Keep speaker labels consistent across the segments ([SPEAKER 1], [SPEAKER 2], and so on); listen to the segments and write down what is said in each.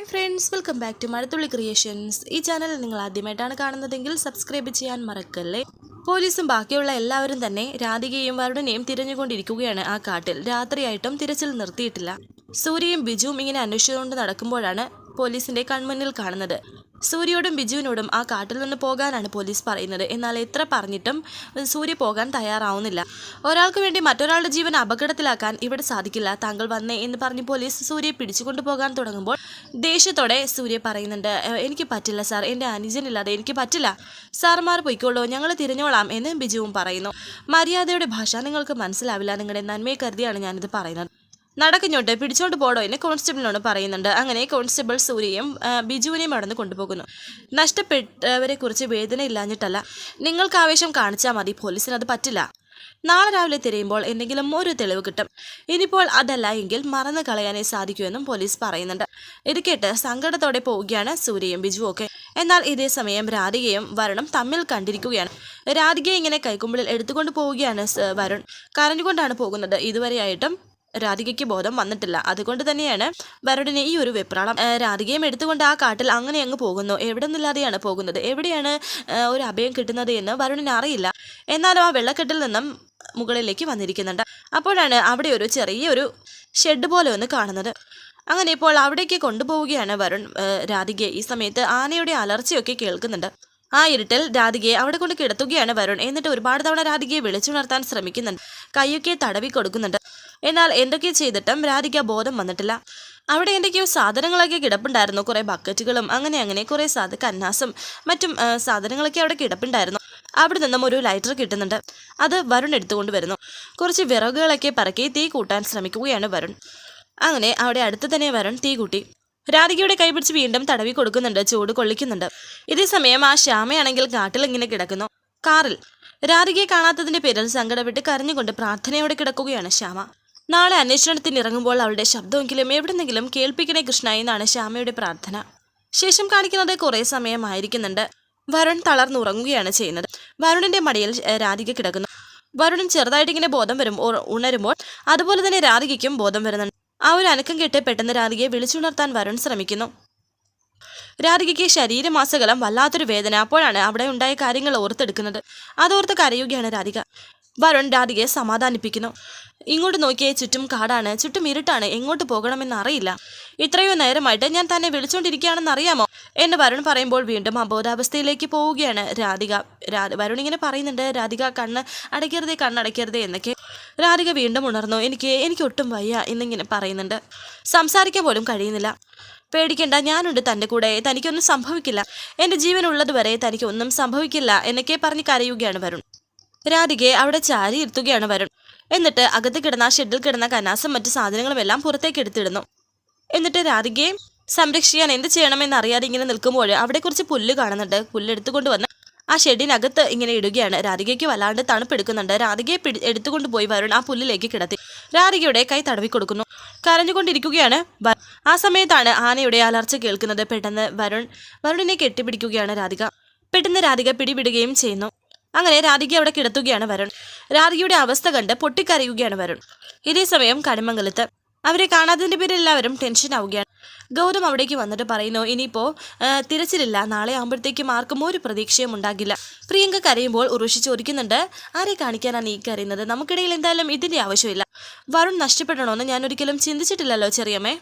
[SPEAKER 1] Hi friends welcome back to Mazhathulli creations ഈ channel നിങ്ങൾ ആദ്യമായിട്ടാണ് കാണുന്നതെങ്കിൽ സബ്സ്ക്രൈബ് ചെയ്യാൻ മറക്കല്ലേ? പോലീസും ബാക്കിയുള്ള എല്ലാവരും തന്നെ രാധികയും വരുണനെയും തിരഞ്ഞുകൊണ്ടിരിക്കുകയാണ് ആ കാട്ടിൽ. രാത്രിയായിട്ടും തിരച്ചിൽ നിർത്തിയിട്ടില്ല. സൂര്യയും ബിജുവും ഇങ്ങനെ അന്വേഷിച്ചുകൊണ്ട് നടക്കുമ്പോഴാണ് പോലീസിന്റെ കൺമുന്നിൽ കാണുന്നത്. സൂര്യയോടും ബിജുവിനോടും ആ കാട്ടിൽ നിന്ന് പോകാനാണ് പോലീസ് പറയുന്നത്. എന്നാൽ എത്ര പറഞ്ഞിട്ടും സൂര്യ പോകാൻ തയ്യാറാവുന്നില്ല. ഒരാൾക്ക് വേണ്ടി മറ്റൊരാളുടെ ജീവൻ അപകടത്തിലാക്കാൻ ഇവിടെ സാധിക്കില്ല. താങ്കൾ വന്നേ എന്ന് പറഞ്ഞ് പോലീസ് സൂര്യയെ പിടിച്ചുകൊണ്ട് പോകാൻ തുടങ്ങുമ്പോൾ ദേഷ്യത്തോടെ സൂര്യ പറയുന്നുണ്ട് എനിക്ക് പറ്റില്ല സാർ. എന്റെ അനുജനില്ലാതെ എനിക്ക് പറ്റില്ല. സാർമാർ പൊയ്ക്കോളൂ. ഞങ്ങൾ തിരിഞ്ഞോളാം എന്ന് ബിജുവും പറയുന്നു. മര്യാദയുടെ ഭാഷ നിങ്ങൾക്ക് മനസ്സിലാവില്ല. നിങ്ങളുടെ നന്മയെ കരുതിയാണ് ഞാനിത് പറയുന്നത്. നടക്കിഞ്ഞോട്ട് പിടിച്ചോണ്ട് പോടോ എന്ന് കോൺസ്റ്റബിളിനോട് പറയുന്നുണ്ട്. അങ്ങനെ കോൺസ്റ്റബിൾ സൂര്യയും ബിജുവിനെയും അടന്ന് കൊണ്ടുപോകുന്നു. നഷ്ടപ്പെട്ടവരെ കുറിച്ച് വേദന ഇല്ലാഞ്ഞിട്ടല്ല. നിങ്ങൾക്ക് ആവേശം കാണിച്ചാൽ മതി. പോലീസിന് അത് പറ്റില്ല. നാളെ രാവിലെ തിരയുമ്പോൾ എന്തെങ്കിലും ഒരു തെളിവ് കിട്ടും. ഇനിയിപ്പോൾ അതല്ല എങ്കിൽ മറന്നു കളയാനേ സാധിക്കുമെന്നും പോലീസ് പറയുന്നുണ്ട്. ഇത് കേട്ട് സങ്കടത്തോടെ പോവുകയാണ് സൂര്യയും ബിജുവൊക്കെ എന്നാൽ ഇതേ സമയം രാധികയും വരുണും തമ്മിൽ കണ്ടിരിക്കുകയാണ്. രാധികയെ ഇങ്ങനെ കൈക്കുമ്പിളിൽ എടുത്തുകൊണ്ട് പോവുകയാണ് വരുൺ. കരഞ്ഞുകൊണ്ടാണ് പോകുന്നത്. ഇതുവരെയായിട്ടും രാധികയ്ക്ക് ബോധം വന്നിട്ടില്ല. അതുകൊണ്ട് തന്നെയാണ് വരുടിനെ ഈ ഒരു വെപ്രാളം രാധികയും എടുത്തുകൊണ്ട് ആ കാട്ടിൽ അങ്ങനെ അങ്ങ് പോകുന്നു. എവിടെ നിന്നില്ലാതെയാണ് പോകുന്നത്? എവിടെയാണ് ഒരു അഭയം കിട്ടുന്നത് എന്ന് വരുണിന് അറിയില്ല. എന്നാലും ആ വെള്ളക്കെട്ടിൽ നിന്നും മുകളിലേക്ക് വന്നിരിക്കുന്നുണ്ട്. അപ്പോഴാണ് അവിടെ ഒരു ചെറിയൊരു ഷെഡ് പോലെ ഒന്ന് കാണുന്നത്. അങ്ങനെ ഇപ്പോൾ അവിടേക്ക് കൊണ്ടുപോവുകയാണ് വരുൺ രാധികയെ ഈ സമയത്ത് ആനയുടെ അലർച്ചയൊക്കെ കേൾക്കുന്നുണ്ട്. ആ ഇരുട്ടിൽ രാധികയെ അവിടെ കൊണ്ട് കിടത്തുകയാണ് വരുൺ. എന്നിട്ട് ഒരുപാട് തവണ രാധികയെ വിളിച്ചുണർത്താൻ ശ്രമിക്കുന്നുണ്ട്. കൈയൊക്കെ തടവി കൊടുക്കുന്നുണ്ട് എന്നാൽ എന്തൊക്കെ ചെയ്തിട്ടും രാധിക ബോധം വന്നിട്ടില്ല. അവിടെ എന്തൊക്കെയോ സാധനങ്ങളൊക്കെ കിടപ്പുണ്ടായിരുന്നു. കുറേ ബക്കറ്റുകളും അങ്ങനെ അങ്ങനെ കുറേ സാധ കന്നാസും മറ്റും സാധനങ്ങളൊക്കെ അവിടെ കിടപ്പുണ്ടായിരുന്നു. അവിടെ നിന്നും ഒരു ലൈറ്റർ കിട്ടുന്നുണ്ട്. അത് വരുൺ എടുത്തുകൊണ്ട് വരുന്നു. കുറച്ച് വിറകുകളൊക്കെ പറക്കി തീ കൂട്ടാൻ ശ്രമിക്കുകയാണ് വരുൺ. അങ്ങനെ അവിടെ അടുത്ത് തന്നെ വരുൺ തീ കൂട്ടി. രാധികയുടെ കൈപിടിച്ച് വീണ്ടും തടവി കൊടുക്കുന്നുണ്ട്. ചൂട് കൊള്ളിക്കുന്നുണ്ട്. ഇതേ സമയം ആ ശ്യാമയാണെങ്കിൽ കാട്ടിൽ ഇങ്ങനെ കിടക്കുന്നു. കാറിൽ. രാധികയെ കാണാത്തതിന്റെ പേരിൽ സങ്കടപ്പെട്ട് കരഞ്ഞുകൊണ്ട് പ്രാർത്ഥനയോടെ കിടക്കുകയാണ് ശ്യാമ. നാളെ അന്വേഷണത്തിന് ഇറങ്ങുമ്പോൾ അവളുടെ ശബ്ദമെങ്കിലും എവിടെന്നെങ്കിലും കേൾപ്പിക്കണേ കൃഷ്ണ എന്നാണ് ശ്യാമയുടെ പ്രാർത്ഥന. ശേഷം കാണിക്കുന്നത് കുറേ സമയമായിരിക്കുന്നുണ്ട്. വരുൺ തളർന്നുറങ്ങുകയാണ് ചെയ്യുന്നത്. വരുണിന്റെ മടിയിൽ രാധിക കിടക്കുന്നു. വരുണൻ ചെറുതായിട്ട് ഇങ്ങനെ ബോധം വരും ഉണരുമ്പോൾ അതുപോലെ തന്നെ രാധികയ്ക്കും ബോധം വരുന്നുണ്ട്. ആ ഒരു അനക്കം കേട്ട് പെട്ടെന്ന് രാധികയെ വിളിച്ചുണർത്താൻ വരുൺ ശ്രമിക്കുന്നു. രാധികയ്ക്ക് ശരീരമാസകലം വല്ലാത്തൊരു വേദന. അപ്പോഴാണ് അവിടെ ഉണ്ടായ കാര്യങ്ങൾ ഓർത്തെടുക്കുന്നത്. അതോർത്ത് കരയുകയാണ് രാധിക. വരുൺ രാധികയെ സമാധാനിപ്പിക്കുന്നു. ഇങ്ങോട്ട് നോക്കിയേ ചുറ്റും കാടാണ് ചുറ്റും ഇരുട്ടാണ്. എങ്ങോട്ട് പോകണമെന്ന് അറിയില്ല. ഇത്രയോ നേരമായിട്ട് ഞാൻ തന്നെ വിളിച്ചുകൊണ്ടിരിക്കുകയാണെന്ന് അറിയാമോ? എന്ന് വരുൺ പറയുമ്പോൾ വീണ്ടും അബോധാവസ്ഥയിലേക്ക് പോവുകയാണ് രാധിക. വരുൺ ഇങ്ങനെ പറയുന്നുണ്ട് രാധിക കണ്ണ് അടയ്ക്കരുതേ കണ്ണടയ്ക്കരുതേ എന്നൊക്കെ. രാധിക വീണ്ടും ഉണർന്നു എനിക്ക് എനിക്ക് ഒട്ടും വയ്യ എന്നിങ്ങനെ പറയുന്നുണ്ട്. സംസാരിക്കാൻ പോലും കഴിയുന്നില്ല. പേടിക്കണ്ട ഞാനുണ്ട് തന്റെ കൂടെ തനിക്കൊന്നും സംഭവിക്കില്ല. എന്റെ ജീവനുള്ളതുവരെ തനിക്കൊന്നും സംഭവിക്കില്ല എന്നൊക്കെ പറഞ്ഞ് കരയുകയാണ് വരുൺ. രാധികയെ അവിടെ ചാരി ഇരുത്തുകയാണ് വരുൺ. എന്നിട്ട് അകത്ത് കിടന്ന ഷെഡിൽ കിടന്ന കനാസും മറ്റു സാധനങ്ങളും എല്ലാം പുറത്തേക്ക് എടുത്തിടുന്നു. എന്നിട്ട് രാധികയെ സംരക്ഷിക്കാൻ എന്ത് ചെയ്യണമെന്ന് അറിയാതെ ഇങ്ങനെ നിൽക്കുമ്പോൾ അവിടെ കുറച്ച് പുല്ല് കാണുന്നുണ്ട്. പുല്ല് എടുത്തുകൊണ്ട് വന്ന് ആ ഷെഡിനകത്ത് ഇങ്ങനെ ഇടുകയാണ്. രാധികയ്ക്ക് വല്ലാണ്ട് തണുപ്പെടുക്കുന്നുണ്ട് രാധികയെ പിടി എടുത്തുകൊണ്ട് പോയി വരുൺ ആ പുല്ലിലേക്ക് കിടത്തി. രാധികയുടെ കൈ തടവി കൊടുക്കുന്നു. കരഞ്ഞുകൊണ്ടിരിക്കുകയാണ് ആ സമയത്താണ് ആനയുടെ അലർച്ച കേൾക്കുന്നത്. പെട്ടെന്ന് വരുൺ വരുണിനെ കെട്ടിപ്പിടിക്കുകയാണ് രാധിക. പെട്ടെന്ന് രാധിക പിടിവിടുകയും ചെയ്യുന്നു. അങ്ങനെ രാധിക അവിടെ കിടത്തുകയാണ് വരുൺ. രാധികയുടെ അവസ്ഥ കണ്ട് പൊട്ടിക്കരയുകയാണ് വരുൺ. ഇതേ സമയം കണിമംഗലത്ത് അവരെ കാണാത്തതിന്റെ പേരിൽ എല്ലാവരും ടെൻഷൻ ആവുകയാണ്. ഗൗതം അവിടേക്ക് വന്നിട്ട് പറയുന്നു ഇനിയിപ്പോ ആ, തിരച്ചിലില്ല. നാളെ ആകുമ്പോഴത്തേക്കും ആർക്കും ഒരു പ്രതീക്ഷയും ഉണ്ടാകില്ല. പ്രിയങ്ക കരയുമ്പോൾ ഉറുഷി ചോദിക്കുന്നുണ്ട് ആരെ കാണിക്കാനാണ് ഈ കരയുന്നത്? നമുക്കിടയിൽ എന്തായാലും ഇതിന്റെ ആവശ്യമില്ല. വരുൺ നഷ്ടപ്പെടണമെന്ന് ഞാൻ ഒരിക്കലും ചിന്തിച്ചിട്ടില്ലല്ലോ ചെറിയമ്മേ.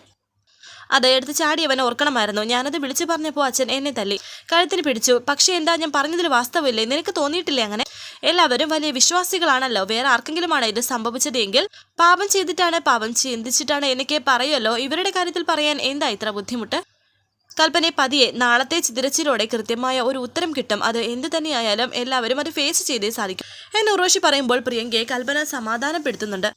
[SPEAKER 1] അത് എടുത്ത് ചാടി അവൻ ഓർക്കണമായിരുന്നു. ഞാനത് വിളിച്ചു പറഞ്ഞപ്പോൾ അച്ഛൻ എന്നെ തല്ലി. കഴുത്തിന് പിടിച്ചു. പക്ഷേ എന്താ ഞാൻ പറഞ്ഞതിൽ വാസ്തവില്ലേ നിനക്ക് തോന്നിയിട്ടില്ലേ അങ്ങനെ? എല്ലാവരും വലിയ വിശ്വാസികളാണല്ലോ. വേറെ ആർക്കെങ്കിലുമാണ് ഇത് സംഭവിച്ചത് പാപം ചെയ്തിട്ടാണ് പാപം. ചിന്തിച്ചിട്ടാണ് എനിക്ക് പറയുമല്ലോ. ഇവരുടെ കാര്യത്തിൽ പറയാൻ എന്താ ഇത്ര ബുദ്ധിമുട്ട്? കൽപ്പനെ പതിയെ നാളത്തെ ചിതിരച്ചിലോടെ കൃത്യമായ ഒരു ഉത്തരം കിട്ടും. അത് എന്ത് തന്നെയായാലും എല്ലാവരും അത് ഫേസ് ചെയ്തേ സാധിക്കും. എന്ന് ഉറോഷി പറയുമ്പോൾ പ്രിയങ്കയെ കൽപ്പന സമാധാനപ്പെടുത്തുന്നുണ്ട്.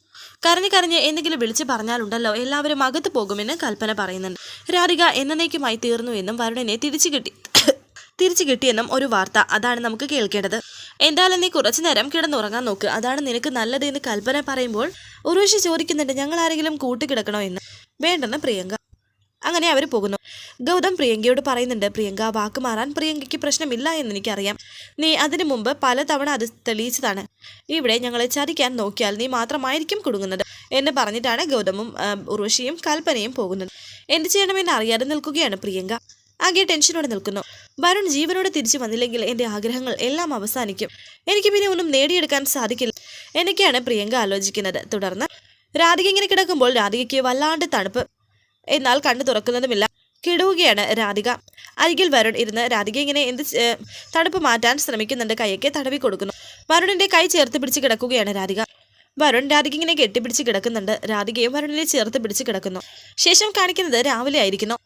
[SPEAKER 1] കരഞ്ഞ് കരഞ്ഞ് എന്തെങ്കിലും വിളിച്ചു പറഞ്ഞാലുണ്ടല്ലോ എല്ലാവരും അകത്ത് പോകുമെന്ന് കൽപ്പന പറയുന്നുണ്ട്. രാധിക എന്നേക്കുമായി തീർന്നു എന്നും വരുണനെ തിരിച്ചു കിട്ടി. തിരിച്ചു കിട്ടിയെന്നും ഒരു വാർത്ത അതാണ് നമുക്ക് കേൾക്കേണ്ടത്. എന്തായാലും നീ കുറച്ചു നേരം കിടന്നുറങ്ങാൻ നോക്ക്. അതാണ് നിനക്ക് നല്ലത് എന്ന് കൽപ്പന പറയുമ്പോൾ ഉറോഷി ചോദിക്കുന്നുണ്ട് ഞങ്ങൾ ആരെങ്കിലും കൂട്ടുകിടക്കണോ എന്ന്? വേണ്ടെന്ന് പ്രിയങ്ക. അങ്ങനെ അവർ പോകുന്നു. ഗൗതം പ്രിയങ്കയോട് പറയുന്നുണ്ട് പ്രിയങ്ക വാക്ക് മാറാൻ പ്രിയങ്കയ്ക്ക് പ്രശ്നമില്ല എന്ന് എനിക്കറിയാം. നീ അതിനു മുമ്പ് പലതവണ അത് തെളിയിച്ചതാണ്. ഇവിടെ ഞങ്ങളെ ചതിക്കാൻ നോക്കിയാൽ നീ മാത്രമായിരിക്കും കുടുങ്ങുന്നത് എന്ന് പറഞ്ഞിട്ടാണ് ഗൗതമും ഉർവശിയും കൽപ്പനയും പോകുന്നത്. എന്ത് ചെയ്യണമെന്ന് അറിയാതെ നിൽക്കുകയാണ് പ്രിയങ്ക. ആകെ ടെൻഷനോടെ നിൽക്കുന്നു. വരുൺ ജീവനോടെ തിരിച്ചു വന്നില്ലെങ്കിൽ എന്റെ ആഗ്രഹങ്ങൾ എല്ലാം അവസാനിക്കും. എനിക്ക് പിന്നെ ഒന്നും നേടിയെടുക്കാൻ സാധിക്കില്ല എന്നൊക്കെയാണ് പ്രിയങ്ക ആലോചിക്കുന്നത്. തുടർന്ന് രാധിക ഇങ്ങനെ കിടക്കുമ്പോൾ രാധികയ്ക്ക് വല്ലാണ്ട് തണുപ്പ്. എന്നാൽ കണ്ണു തുറക്കുന്നതുമില്ല. കിടുകയാണ് രാധിക. അരികിൽ വരുൺ ഇരുന്ന് രാധിക ഇങ്ങനെ എന്ത് തണുപ്പ് മാറ്റാൻ ശ്രമിക്കുന്നുണ്ട്. കൈയൊക്കെ തടവി കൊടുക്കുന്നു. വരുണിന്റെ കൈ ചേർത്ത് പിടിച്ച് കിടക്കുകയാണ് രാധിക. വരുൺ രാധിക ഇങ്ങനെ കെട്ടിപ്പിടിച്ച് കിടക്കുന്നുണ്ട്. രാധികയും വരുണിനെ ചേർത്ത് പിടിച്ച് കിടക്കുന്നു. ശേഷം കാണിക്കുന്നത് രാവിലെ ആയിരിക്കുന്നു.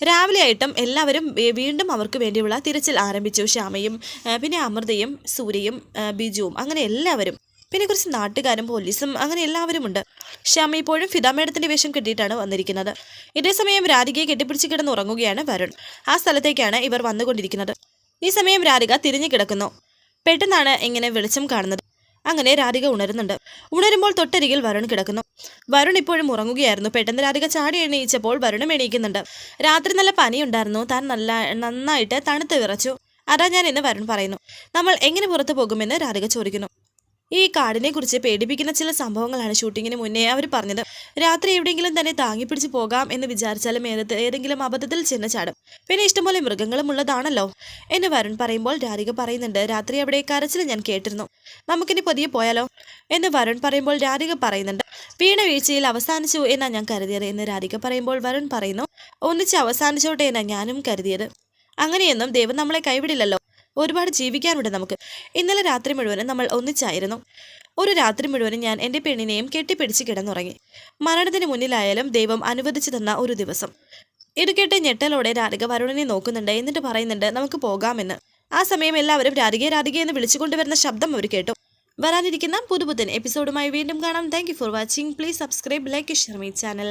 [SPEAKER 1] രാവിലെ ആയിട്ടും എല്ലാവരും വീണ്ടും അവർക്ക് വേണ്ടിയുള്ള തിരച്ചിൽ ആരംഭിച്ചു. ശ്യാമയും പിന്നെ അമൃതയും സൂര്യയും ബിജുവും അങ്ങനെ എല്ലാവരും. പിന്നെ കുറച്ച് നാട്ടുകാരും പോലീസും അങ്ങനെ എല്ലാവരും ഉണ്ട് ശ്യാമ ഇപ്പോഴും ഫിദാ മേഡത്തിന്റെ വേഷം കെട്ടിയിട്ടാണ് വന്നിരിക്കുന്നത്. ഇതേസമയം രാധികയെ കെട്ടിപ്പിടിച്ച് കിടന്നുറങ്ങുകയാണ് വരുൺ. ആ സ്ഥലത്തേക്കാണ് ഇവർ വന്നുകൊണ്ടിരിക്കുന്നത്. ഈ സമയം രാധിക തിരിഞ്ഞു കിടക്കുന്നു. പെട്ടെന്നാണ് ഇങ്ങനെ വെളിച്ചം കാണുന്നത്. അങ്ങനെ രാധിക ഉണരുന്നുണ്ട്. ഉണരുമ്പോൾ തൊട്ടരികിൽ വരുൺ കിടക്കുന്നു. വരുൺ ഇപ്പോഴും ഉറങ്ങുകയായിരുന്നു. പെട്ടെന്ന് രാധിക ചാടി എണീച്ചപ്പോൾ വരുണും എണീക്കുന്നുണ്ട്. രാത്രി നല്ല പനിയുണ്ടായിരുന്നു. താൻ നല്ല നന്നായിട്ട് തണുത്ത് വിറച്ചു. അതാ ഞാൻ എന്ന് വരുൺ പറയുന്നു. നമ്മൾ എങ്ങനെ പുറത്തു പോകുമെന്ന്? രാധിക ചോദിക്കുന്നു. ഈ കാടിനെ കുറിച്ച് പേടിപ്പിക്കുന്ന ചില സംഭവങ്ങളാണ് ഷൂട്ടിങ്ങിന് മുന്നേ അവർ പറഞ്ഞത്. രാത്രി എവിടെയെങ്കിലും തന്നെ താങ്ങിപ്പിടിച്ച് പോകാം എന്ന് വിചാരിച്ചാലും ഏതത്ത് ഏതെങ്കിലും അബദ്ധത്തിൽ ചെന്ന് ചാടും. പിന്നെ ഇഷ്ടംപോലെ മൃഗങ്ങളും ഉള്ളതാണല്ലോ. എന്ന് വരുൺ പറയുമ്പോൾ രാധിക പറയുന്നുണ്ട് രാത്രി അവിടെ കരച്ചിൽ ഞാൻ കേട്ടിരുന്നു. നമുക്കിനി പതിയെ പോയാലോ? എന്ന് വരുൺ പറയുമ്പോൾ രാധിക പറയുന്നുണ്ട് വീണ വീഴ്ചയിൽ അവസാനിച്ചു എന്നാ ഞാൻ കരുതിയത്. എന്ന് രാധിക പറയുമ്പോൾ വരുൺ പറയുന്നു ഒന്നിച്ച് അവസാനിച്ചോട്ടെ എന്നാ ഞാനും കരുതിയത്. അങ്ങനെയൊന്നും ദൈവം നമ്മളെ കൈവിടില്ലല്ലോ. ഒരുപാട് ജീവിക്കാനുണ്ട് നമുക്ക്. ഇന്നലെ രാത്രി മുഴുവനും നമ്മൾ ഒന്നിച്ചായിരുന്നു. ഒരു രാത്രി മുഴുവനും ഞാൻ എന്റെ പെണ്ണിനെയും കെട്ടിപ്പിടിച്ച് കിടന്നുറങ്ങി. മരണത്തിന് മുന്നിലായാലും ദൈവം അനുവദിച്ചു തന്ന ഒരു ദിവസം. ഇടുക്കേട്ട് കേട്ട് ഞെട്ടലോടെ രാധിക വരുണനെ നോക്കുന്നുണ്ട്. എന്നിട്ട് പറയുന്നുണ്ട് നമുക്ക് പോകാമെന്ന്. ആ സമയം എല്ലാവരും രാധിക രാധിക എന്ന് വിളിച്ചുകൊണ്ടുവരുന്ന ശബ്ദം അവർ കേട്ടു. വരാനിരിക്കുന്ന പുതുപുത്തൻ എപ്പിസോഡുമായി വീണ്ടും കാണാം. Thank for watching please subscribe like Sharmi channel